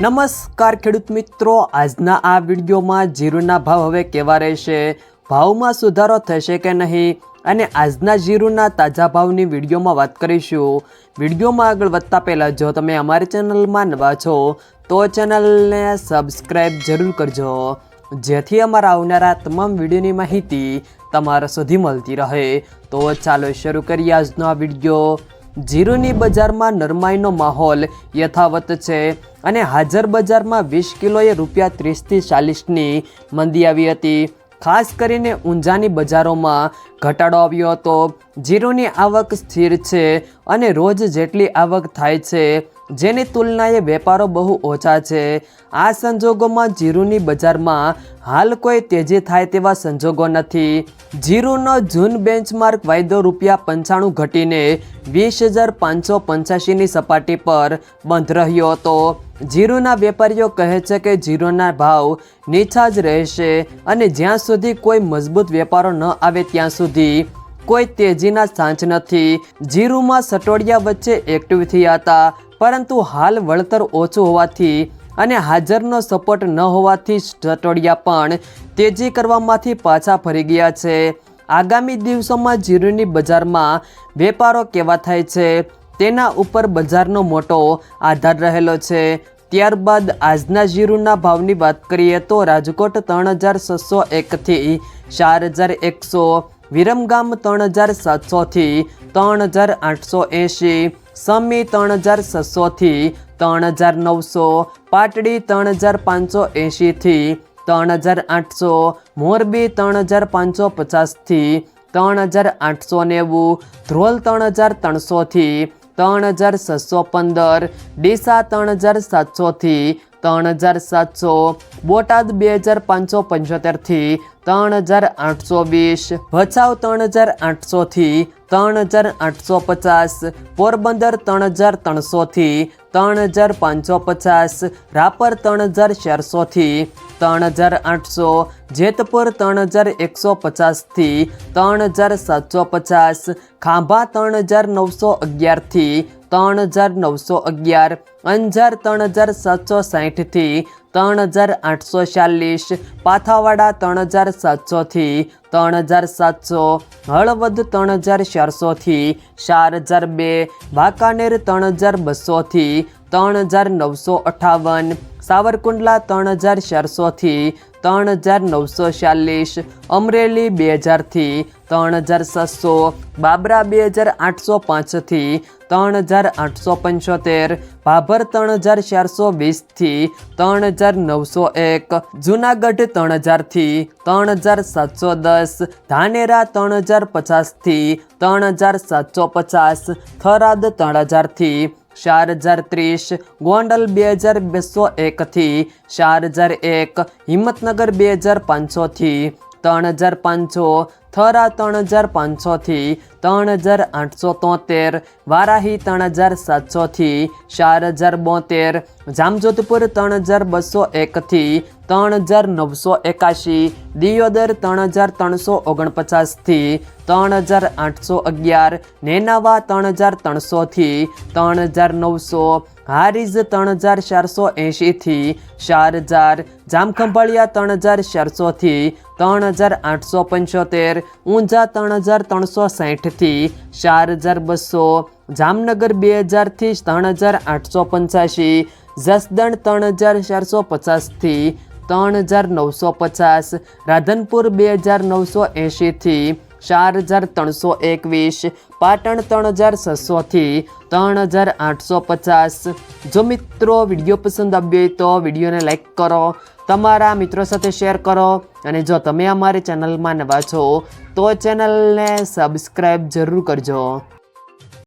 નમસ્કાર, ખેડૂત મિત્રો. આજના આ વિડીયોમાં જીરુના ભાવ હવે કેવા રહેશે? ભાવમાં સુધારો થશે કે નહીં? અને આજના જીરુના તાજા ભાવની વિડીયોમાં વાત કરીશું. વિડીયોમાં આગળ વધતા પહેલાં, જો તમે અમારી ચેનલમાં નવા છો, તો ચેનલને સબસ્ક્રાઈબ જરૂર કરજો. જેથી અમારા આવનારા તમામ વિડીયોની માહિતી તમારા સુધી મળતી રહે. તો ચાલો શરૂ કરીએ આજનો આ વીડિયો. જીરુની બજારમાં નરમાઈનો માહોલ યથાવત છે. અને હાજર બજારમાં વીસ કિલોએ રૂપિયા ત્રીસથી ચાલીસની મંદી આવી હતી. ખાસ કરીને ઊંઝાની બજારોમાં ઘટાડો આવ્યો હતો. જીરુની આવક સ્થિર છે અને રોજ જેટલી આવક થાય છે જેની તુલનાએ વેપારો બહુ ઓછા છે. આ સંજોગોમાં જીરુની બજારમાં હાલ કોઈ તેજી થાય તેવા સંજોગો નથી. જીરુનો જૂન બેન્ચમાર્ક વાયદો રૂપિયા પંચાણું ઘટીને વીસ હજાર પાંચસો પંચ્યાસીની સપાટી પર બંધ રહ્યો હતો. જીરુના વેપારીઓ કહે છે કે જીરુના ભાવ નીચા જ રહેશે અને જ્યાં સુધી કોઈ મજબૂત વેપારો ન આવે ત્યાં સુધી કોઈ તેજીના સાંચ નથી. જીરુમાં સટોડિયા વચ્ચે એક્ટિવ થયા હતા, પરંતુ હાલ વળતર ઓછું હોવાથી અને હાજરનો સપોર્ટ ન હોવાથી સટોડિયા પણ તેજી કરવામાંથી પાછા ફરી ગયા છે. આગામી દિવસોમાં જીરુની બજારમાં વેપારો કેવા થાય છે તેના ઉપર બજારનો મોટો આધાર રહેલો છે. ત્યારબાદ આજના જીરુના ભાવની વાત કરીએ તો રાજકોટ ત્રણ હજાર છસો એકથી ચાર હજાર એકસો વિરમગામ ત્રણ હજાર સાતસોથી ત્રણ હજાર આઠસો એંશી સમી ત્રણ હજાર છસોથી ત્રણ હજાર નવસો પાટડી ત્રણ હજાર પાંચસો એંશીથી ત્રણ હજાર આઠસો મોરબી ત્રણ હજાર પાંચસો પચાસથી ત્રણ હજાર આઠસો નેવું ધ્રોલ ત્રણ હજાર ત્રણસોથી ત્રણ હજાર છસો પંદર, ડીસા ત્રણ હજાર સાતસોથી ત્રણ હજાર સાતસો, બોટાદ બે હજાર પાંચસો પંચોતેરથી ત્રણ હજાર આઠસો વીસ, ભચાઉ ત્રણ હજાર આઠસોથી ત્રણ હજાર આઠસો પચાસ, પોરબંદર ત્રણ હજાર ત્રણસોથી ત્રણ હજાર પાંચસો પચાસ, રાપર ત્રણ હજાર ચારસોથી ત્રણ હજાર આઠસો જેતપુર ત્રણ હજાર એકસો પચાસથી ત્રણ હજાર સાતસો પચાસ ખાંભા ત્રણ હજાર નવસો અગિયારથી ત્રણ હજાર નવસો અગિયાર અંજાર ત્રણ હજાર સાતસો સાહીઠથી ત્રણ હજાર આઠસો ચાલીસ પાથાવાડા ત્રણ હજાર સાતસોથી ત્રણ હજાર સાતસો હળવદ ત્રણ હજાર ચારસોથી ચાર હજાર બે વાંકાનેર ત્રણ હજાર બસોથી ત્રણ હજાર નવસો અઠાવન સાવરકુંડલા ત્રણ હજાર ચારસોથી ત્રણ હજાર નવસો ચાલીસ, અમરેલી બે હજારથી ત્રણ હજાર સાતસો, બાબરા બે હજાર આઠસો પાંચથી ત્રણ હજાર આઠસો પંચોતેર, ભાભર ત્રણ હજાર ચારસો વીસથી ત્રણ હજાર નવસો એક, જુનાગઢ ત્રણ હજારથી ત્રણ હજાર સાતસો દસ, ધાનેરા ત્રણ હજાર પચાસથી ત્રણ હજાર સાતસો પચાસ, થરાદ ત્રણ હજારથી ચાર હજાર ત્રીસ, ગોંડલ બે હજાર બસો એકથી ચાર હજાર એક, હિંમતનગર બે હજાર પાંચસોથી ત્રણ હજાર પાંચસો થરા ત્રણ હજાર પાંચસોથી ત્રણ હજાર આઠસો તોતેર વારાહી ત્રણ હજાર સાતસોથી ચાર હજાર બોતેર જામજોધપુર ત્રણ હજાર બસો એકથી ત્રણ હજાર નવસો એકાશી દિયોદર ત્રણ હજાર ત્રણસો ઓગણપચાસથી ત્રણ હજાર આઠસો અગિયાર નેનાવા ત્રણ હજાર ત્રણસોથી ત્રણ હજાર નવસો હારીઝ ત્રણ હજાર ચારસો એંશીથી ચાર હજાર જામખંભાળિયા ત્રણ હજાર ચારસોથી, ત્રણ હજાર આઠસો પંચોતેર, ઊંઝા ત્રણ હજાર ત્રણસો સાહીઠથી ચાર હજાર બસો, જામનગર બે હજારથી ત્રણ હજાર આઠસો પંચ્યાસી, જસદણ ત્રણ હજાર ચારસો પચાસથી, ત્રણ હજાર નવસો પચાસ, રાધનપુર બે હજાર નવસો એંશીથી ચાર હજાર ત્રણસો એકવીસ, પાટણ ત્રણ હજાર છસોથી ત્રણ હજાર આઠસો પચાસ. જો મિત્રો વીડિયો પસંદ આવ્યો હોય તો વિડીયોને લાઈક કરો, તમારા મિત્રો સાથે શેર કરો અને જો તમે અમારી ચેનલમાં નવા છો તો ચેનલને સબસ્ક્રાઈબ જરૂર કરજો.